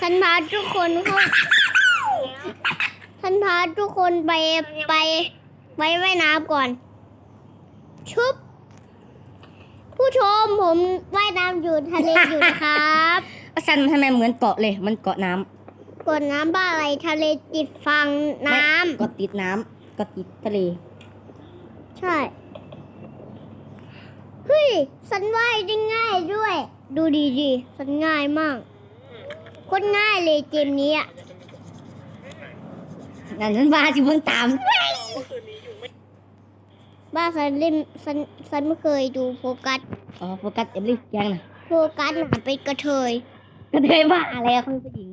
ฉันพาทุกคนเข้าฉันพาทุกคนไปไปไปว่ายน้ำก่อน ชุบ ผู้ชมผมว่ายน้ำอยู่ทะเลอยู่นะครับอาซันทำไมเหมือนเกาะเลย มันเกาะน้ำกดน้ำบ้าอะไรทะเลติดฝั่งน้ไม่เกาะติดน้ำเกาะติดทะเลำใช่ เฮ้ย สันว่ายได้ง่ายด้วย ดูดีดีๆสันง่ายมากโคตรง่ายเลยเกมนี้อะงั้นฉันว่าสิเพิ่งตามบ้าสันเล่นสันสันไม่เคยดูโฟกัสอ๋อโฟกัสเอ็มลิฟยังนะโฟกัสน่ะเป็นกระเทยกระเทยว่าอะไรอะเขาเป็นผู้หญิง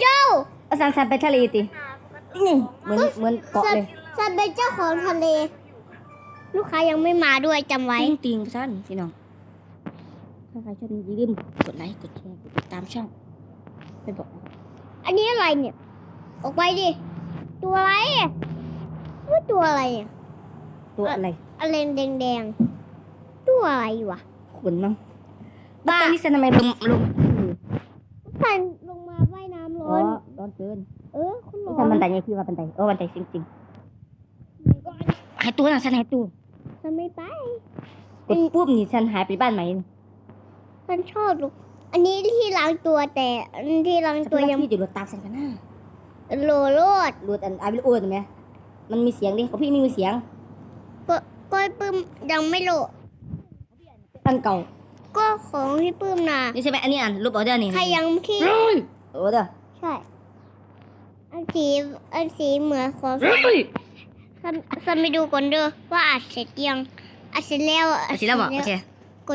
โย่อาซันซันไปทะเลตินี่เหมือนเหมือนเกาะสันเลยสันเป็นเจ้าของทะเล ลูกค้ายังไม่มาด้วยจำไว้ ติงติงซันพี่น้อง ถ้าใครชอบอย่าลืมกดไลค์กดแชร์กดติดตามช่องไปบอกอันนี้อะไรเนี่ย ออกไปดิ ตัวอะไรอะว่าตัวอะไรอะตัวอะไรอะไรแดงๆ ตัวอะไรวะขนมั้งบ้าตอนนี้ซันทำไมลงลงสันลงมาว่ายน้ำร้อ๋ออน ร้อนเกินเออคุณร้นี่อซันนบันไดไงคือว่าบันไดเออบันไดจริงๆหายตัวนะซันหายตัว ฉันไม่ไป กดปุ๊บนี่ซันหายไปบ้านใหม่ฉันชอบลูกอันนี้ที่ล้างตัวแต่อันที่ล้างตัตัววยัยังงพี่จะรถตามซันกันนะโลโลดรถอันอาวิโอใช่ไหมมันมีเสียงดิของพี่ไม่มีเสียงก็ก้อยปื้มยังไม่โหลดอันเก่า ก็ของพี่ปื้มนะนี่ใช่ไหมอันนี้อันรูปออเดอร์นี่ใครยังที่โอ้เด้อใช่อันสีอันสีเหมือนของ ฉันฉันไปดูก่อนเด้อว่าอัดเสร็จยังอัดเสร็จแล้วอาสิแล้วบอกโอเค